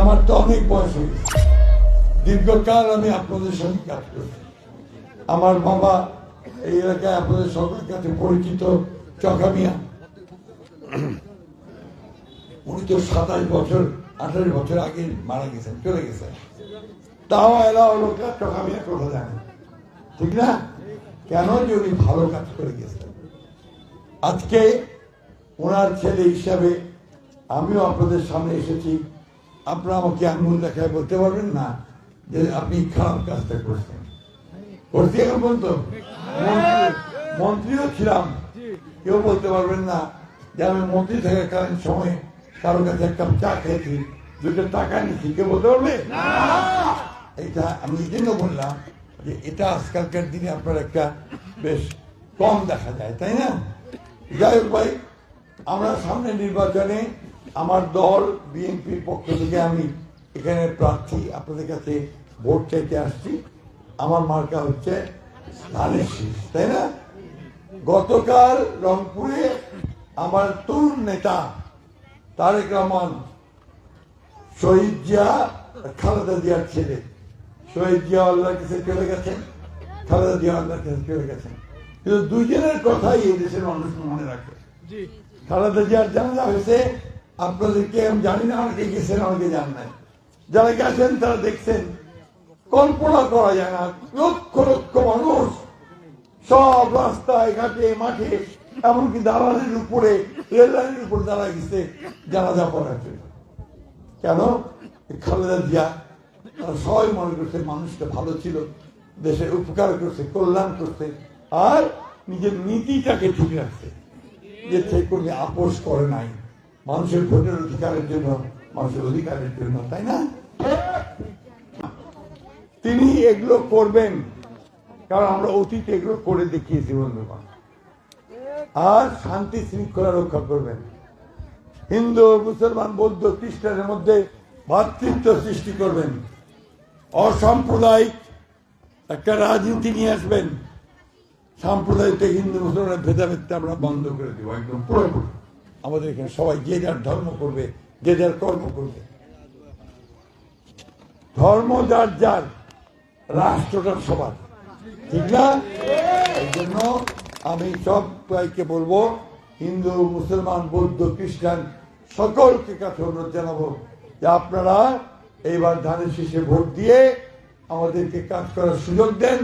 আমার তো অনেক বয়স হয়ে গেছে দীর্ঘকাল আমি আপনাদের সঙ্গে কাজ করছি। আমার বাবা এই এলাকায় আপনাদের সকলের কাছে পরিচিত চকামিয়া উনি তো সাতাশ বছর, আঠাশ বছর আগে মারা গেছেন, চলে গেছেন। তাও এলা লোকরা চকামিয়া কথা জানে। ঠিক না? কেন যে উনি ভালো কাজ করে গেছেন? আজকে ওনার ছেলে হিসাবে আমিও আপনাদের সামনে এসেছি। আপনারা আমাকে আঙুল দেখায় বলতে পারবেন না যে আপনি খারাপ কাজটা করছেন। করছি এখন পর্যন্ত। মন্ত্রী- মন্ত্রীও ছিলাম। কেউ বলতে পারবেন না যে আমি মন্ত্রী থাকাকালীন সময় কারও কাছে এক কাপ চা খেয়েছি দুটো টাকা নিচ্ছি কেউ বলতে পারবে? এটা আমি এই জন্য বললাম যে এটা আজকালকার দিনে আপনার একটা বেশ কম দেখা যায় তাই না? যাই হোক ভাই আমরা সামনে নির্বাচনে আমার দল বিএনপির পক্ষ থেকে আমি এখানে প্রার্থী আপনাদের কাছে ভোট চাইতে আসছি। আমার মার্কা হচ্ছে ধানের শীষ তাই না? গতকাল রংপুরে আমার তরুণ নেতা তারেক রহমান শহীদ জিয়া খালেদা জিয়ার ছেলে। শহীদ জিয়া আল্লাহর কাছে চলে গেছেন খালেদা জিয়া আল্লাহর কাছে চলে গেছেন। কিন্তু দুইজনের কথাই এই দেশের মানুষ মনে রাখে। খালেদা জিয়ার জানা হয়েছে আপনাদেরকে আমি জানি না, অনেকে গেছেন, অনেকে জান নাই। যারা গেছেন, তারা দেখছেন, কল্পনা করা যায় না। লক্ষ লক্ষ মানুষ সব রাস্তায়, ঘাটে, মাঠে, এমনকি দালানের উপরে, রেল লাইনের উপরে দাঁড়া গেছে জানাজা পড়ার জন্য। কেন? খালেদা জিয়া, তারা সবাই মনে করছে মানুষটা ভালো ছিল দেশের উপকার করছে, কল্যাণ করছে, আর নিজের নীতিটাকে ঠিক রাখছে, যে থেকে কোনো আপোষ করে নাই। মানুষের ভোটের অধিকারের জন্য, মানুষের অধিকারের জন্য, তাই না? তিনি এগুলো করবেন, কারণ আমরা অতীতে এগুলো করে দেখিয়েছি বন্ধুগণ আর শান্তি শৃঙ্খলা রক্ষা করবেন। হিন্দু, মুসলমান, বৌদ্ধ, খ্রিস্টানের মধ্যে ভাতৃত্ব সৃষ্টি করবেন। অসাম্প্রদায়িক একটা রাজনীতি নিয়ে আসবেন। সাম্প্রদায়িক হিন্দু, মুসলমানের ভেদাভেদটা আমরা বন্ধ করে দেবো, একদম পুরোপুরি। আমাদের এখানে সবাই যে যার ধর্ম করবে, যে যার কর্ম করবে। ধর্ম যার যার রাষ্ট্রটা সবার। ঠিক না? এই জন্য আমি সব ভাইকে বলব, হিন্দু, মুসলমান, বৌদ্ধ, খ্রিস্টান, সকলকে কাছে অনুরোধ জানাব যে আপনারা এইবার ধানের শীষে ভোট দিয়ে আমাদেরকে কাজ করার সুযোগ দেন।